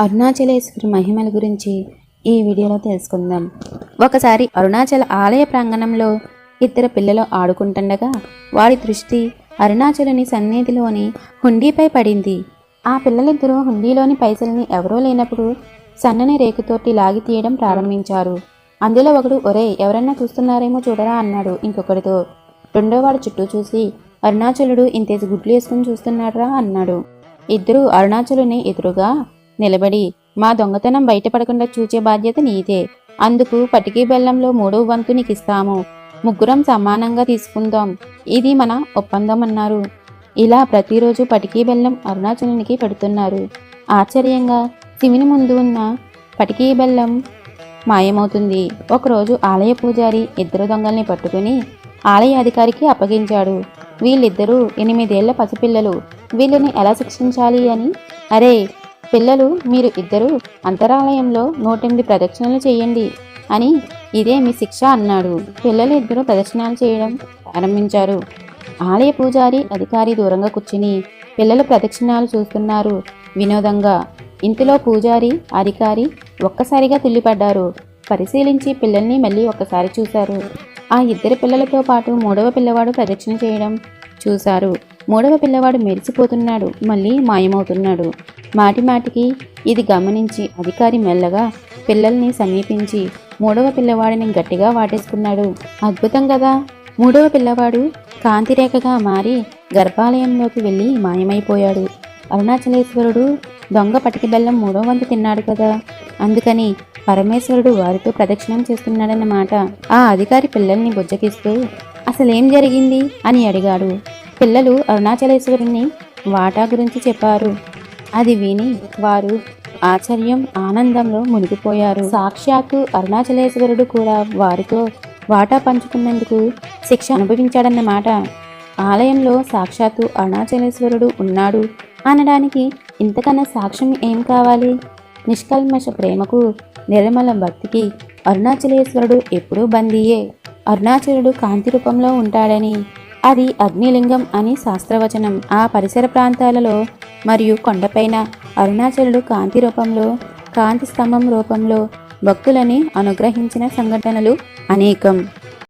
అరుణాచలేశ్వరి మహిమల గురించి ఈ వీడియోలో తెలుసుకుందాం. ఒకసారి అరుణాచల ఆలయ ప్రాంగణంలో ఇద్దరు పిల్లలు ఆడుకుంటుండగా వారి దృష్టి అరుణాచలుని సన్నిధిలోని హుండీపై పడింది. ఆ పిల్లలిద్దరూ హుండీలోని పైసల్ని ఎవరూ లేనప్పుడు సన్నని రేకుతోటి లాగి తీయడం ప్రారంభించారు. అందులో ఒకడు ఒరే ఎవరన్నా చూస్తున్నారేమో చూడరా అన్నాడు ఇంకొకడితో. రెండోవాడు చుట్టూ చూసి అరుణాచలుడు ఇంతేసి గుడ్లు వేసుకుని చూస్తున్నాడురా అన్నాడు. ఇద్దరు అరుణాచలుని ఎదురుగా నిలబడి మా దొంగతనం బయటపడకుండా చూచే బాధ్యత నీదే. అందుకు పటికీ బెల్లంలో మూడవ వంతు ఇస్తాము ముగ్గురం సమానంగా తీసుకుందాం. ఇది మన ఒప్పందం అన్నారు ఇలా ప్రతిరోజు పటికీ బెల్లం అరుణాచలునికి పెడుతున్నారు. ఆశ్చర్యంగా శివుని ముందు ఉన్న పటికీ బెల్లం మాయమవుతుంది. ఒకరోజు ఆలయ పూజారి ఇద్దరు దొంగల్ని పట్టుకుని ఆలయ అధికారికి అప్పగించాడు. వీళ్ళిద్దరూ ఎనిమిదేళ్ళ పసిపిల్లలు. వీళ్ళని ఎలా శిక్షించాలి అని? అరే పిల్లలు మీరు ఇద్దరు అంతరాలయంలో నూటెనిమిది ప్రదక్షిణలు చేయండి అని ఇదే మీ శిక్ష అన్నాడు. పిల్లలు ఇద్దరు ప్రదక్షిణాలు చేయడం ప్రారంభించారు. ఆలయ పూజారి అధికారి దూరంగా కూర్చుని పిల్లలు ప్రదక్షిణాలు చూస్తున్నారు వినోదంగా. ఇంటిలో పూజారి అధికారి ఒక్కసారిగా తుల్లిపడ్డారు. పరిశీలించి పిల్లల్ని మళ్ళీ ఒక్కసారి చూశారు. ఆ ఇద్దరు పిల్లలతో పాటు మూడవ పిల్లవాడు ప్రదక్షిణ చేయడం చూశారు. మూడవ పిల్లవాడు మెరిసిపోతున్నాడు మళ్ళీ మాయమవుతున్నాడు. మాటి మాటికి ఇది గమనించి అధికారి మెల్లగా పిల్లల్ని సమీపించి మూడవ పిల్లవాడిని గట్టిగా వాటేసుకున్నాడు. అద్భుతం కదా మూడవ పిల్లవాడు కాంతిరేఖగా మారి గర్భాలయంలోకి వెళ్ళి మాయమైపోయాడు. అరుణాచలేశ్వరుడు దొంగ పటికి బెల్లం మూడో వంతు తిన్నాడు కదా! అందుకని పరమేశ్వరుడు వారితో ప్రదక్షిణం చేస్తున్నాడన్నమాట. ఆ అధికారి పిల్లల్ని బుజ్జగిస్తూ అసలేం జరిగింది? అని అడిగాడు. పిల్లలు అరుణాచలేశ్వరుని వాటా గురించి చెప్పారు. అది విని వారు ఆశ్చర్యం ఆనందంలో మునిగిపోయారు. సాక్షాత్తు అరుణాచలేశ్వరుడు కూడా వారితో వాటా పంచుకున్నందుకు శిక్ష అనుభవించాడన్నమాట ఆలయంలో సాక్షాత్తు అరుణాచలేశ్వరుడు ఉన్నాడు అనడానికి ఇంతకన్నా సాక్ష్యం ఏం కావాలి? నిష్కల్మష ప్రేమకు నిర్మల భక్తికి అరుణాచలేశ్వరుడు ఎప్పుడూ బందీయే. అరుణాచలుడు కాంతి రూపంలో ఉంటాడని అది అగ్నిలింగం అని శాస్త్రవచనం. ఆ పరిసర ప్రాంతాలలో మరియు కొండపైన అరుణాచలుడు కాంతి రూపంలో కాంతి స్తంభం రూపంలో భక్తులని అనుగ్రహించిన సంఘటనలు అనేకం.